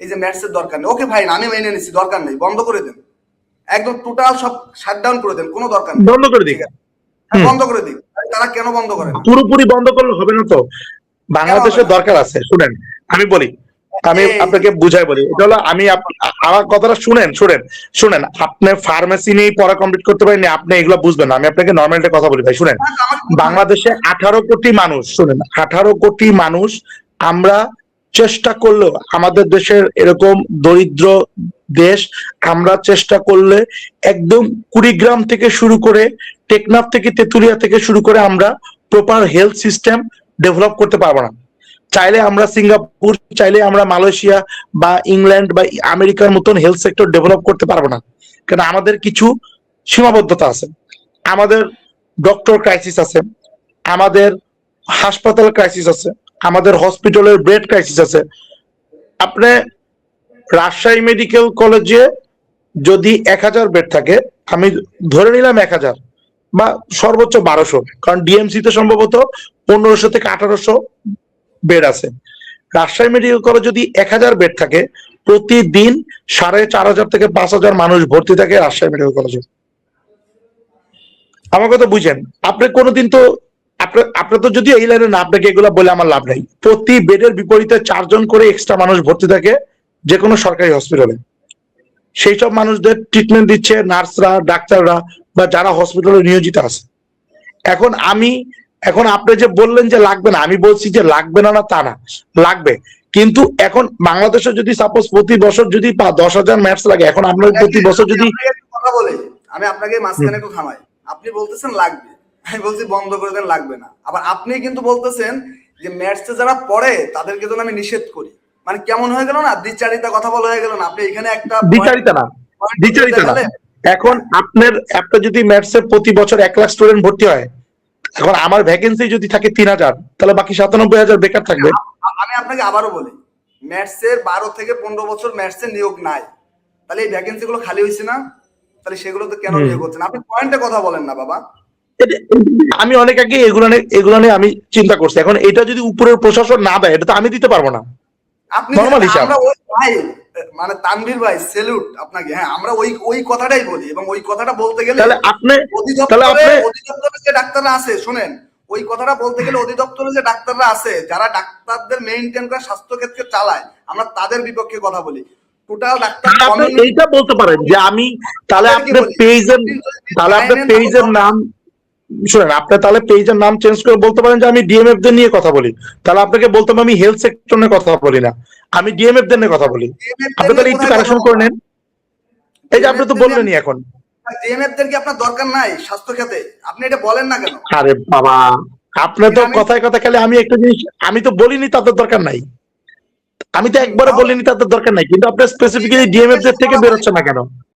এই যে ম্যাটস এর দরকার নেই। ওকে ভাই আমি মেনে নিচ্ছি দরকার নেই বন্ধ করে দেন। একদম টোটাল সব শাটডাউন করে দেন কোনো দরকার নেই। বন্ধ করে দিক হ্যাঁ, বন্ধ করে দিন। তারা কেন বন্ধ করেন পুরোপুরি বন্ধ করলে হবে না তো? বাংলাদেশের দরকার আছে শুনেন আমি বলি আমি আপনাকে বুঝাই বলি এটা হলো আমি আমার কথাটা শুনেন শুনেন শুনেন আপনি ফার্মেসি নিয়ে পড়া কমপ্লিট করতে পারেননি আপনি এগুলো বুঝবেন না আমি আপনাকে নর্মাল একটা কথা বলি ভাই শুনেন। বাংলাদেশে আঠারো কোটি মানুষ শুনেন আঠারো কোটি মানুষ আমরা চেষ্টা করলেও আমাদের দেশের এরকম দরিদ্র দেশ, আমরা চেষ্টা করলে একদম কুড়িগ্রাম থেকে শুরু করে টেকনাফ থেকে তেতুলিয়া থেকে শুরু করে আমরা প্রপার হেলথ সিস্টেম ডেভেলপ করতে পারব না। চাইলে আমরা সিঙ্গাপুর, চাইলে আমরা মালয়েশিয়া বা ইংল্যান্ড বা আমেরিকার মতন হেলথ সেক্টর ডেভেলপ করতে পারব না। কারণ আমাদের কিছু সীমাবদ্ধতা আছে। আমাদের ডক্টর ক্রাইসিস আছে। আমাদের হাসপাতাল ক্রাইসিস আছে, আমাদের হসপিটালের বেড ক্রাইসিস আছে। আপনি রাজশাহী মেডিকেল কলেজে যদি এক হাজার বেড থাকে, আমি ধরে নিলাম এক হাজার, বা সর্বোচ্চ বারোশো, কারণ ডিএমসি তে সম্ভবত পনেরোশো থেকে আঠারোশো বেড আছে। রাজশাহী মেডিকেল কলেজ যদি এক হাজার বেড থাকে, প্রতিদিন সাড়ে চার হাজার থেকে পাঁচ হাজার মানুষ ভর্তি থাকে রাজশাহী মেডিকেল কলেজে আমার কথা বুঝেন, আপনি কোনোদিন তো আপনার আপনি তো যদি এই লাইনে না আপনাকে এগুলো বলে আমার লাভ নাই। প্রতি বেডের বিপরীতে চারজন করে এক্সট্রা মানুষ ভর্তি থাকে যে কোনো সরকারি হসপিটালে সেই সব মানুষদের ট্রিটমেন্ট দিচ্ছে নার্সরা ডাক্তাররা বা যারা হসপিটালে নিয়োজিত আছে। এখন আমি এখন আপনি যে বললেন যে লাগবে না আমি বলছি যে লাগবে না না তা না লাগবে। কিন্তু এখন বাংলাদেশে যদি সাপোজ প্রতি বছর যদি দশ হাজার ম্যাচ লাগে এখন আপনার প্রতি বছর যদি আমি আপনাকে কথা বলি আমি আপনাকে মাঝখানে একটু থামাই। আপনি বলতেছেন লাগবে। আমি বলছি বন্ধ করে দেন লাগবে না। আবার আপনি কিন্তু বলতেছেন যে ম্যাচে যারা পড়ে তাদেরকে যেন আমি নিষেধ করি। মানে কেমন হয়ে গেল না? দ্বিচারিতা কথা বলা হয়ে গেল না? আপনি এখানে একটা দ্বিচারিতা না। দ্বিচারিতা না। এখন আপনার একটা যদি ম্যাথসে প্রতি বছর এক লাখ স্টুডেন্ট ভর্তি হয় এখন আমার ভ্যাকেন্সি যদি থাকে তিন হাজার তাহলে বাকি সাতানব্বই হাজার বেকার থাকবে। আমি আপনাকে আবারও বলি ম্যাথসের বারো থেকে পনেরো বছর ম্যাথসের নিয়োগ নাই। তাহলে এই ভ্যাকেন্সি গুলো খালি হয়েছে না? তাহলে সেগুলো তো কেন। নিয়োগ হচ্ছে না? আপনি পয়েন্টে কথা বলেন না বাবা। আমি অনেক আগে এগুলো এগুলো নিয়ে আমি চিন্তা করছি। এখন এটা যদি উপরের প্রশাসন না দেয় এটা তো আমি দিতে পারব না। আপনি। ভাই মানে তানভীর ভাই সেলুট আপনাকে। হ্যাঁ আমরা ওই ওই কথাটাই বলি এবং ওই কথাটা বলতে গেলে তাহলে আপনি তাহলে আপনি অধিদপ্তরে যে ডাক্তাররা আছে শুনেন ওই কথাটা বলতে গেলে অধিদপ্তরে যে ডাক্তাররা আছে যারা ডাক্তারদের মেইনটেইন করে স্বাস্থ্য ক্ষেত্রে চালায় আমরা তাদের বিপক্ষে কথা বলি। টোটাল ডাক্তার আপনি এইটা বলতে পারেন যে আমি তাহলে আপনার পেজের আপনি যদি তাহলে আপনার পেজের নাম শুনেন আপনি তাহলে পেজের নাম চেঞ্জ করে বলতে পারেন যে আমি ডিএমএফ দের নিয়ে কথা বলি। তাহলে আপনাকে বলতে হবে আমি হেলথ সেক্টর নিয়ে কথা বলি না। আমি ডিএমএফ দের নিয়ে কথা বলি। আপনি তাহলে একটু কারেকশন করে নেন। এই যে আপনি তো বললেনই এখন। DMF দের কি আপনার দরকার নাই স্বাস্থ্য খাতে আপনি এটা বলেন না কেন? আরে বাবা আপনার তো কথায় কথা খালি আমি একটা জিনিস আমি তো বলিনি তাদের দরকার নাই। আমি তো একবারে তাও- বলিনি তাদের দরকার নাই কিন্তু আপনার স্পেসিফিক্যালি ডিএমএফ দের থেকে বেরোচ্ছে না কেন?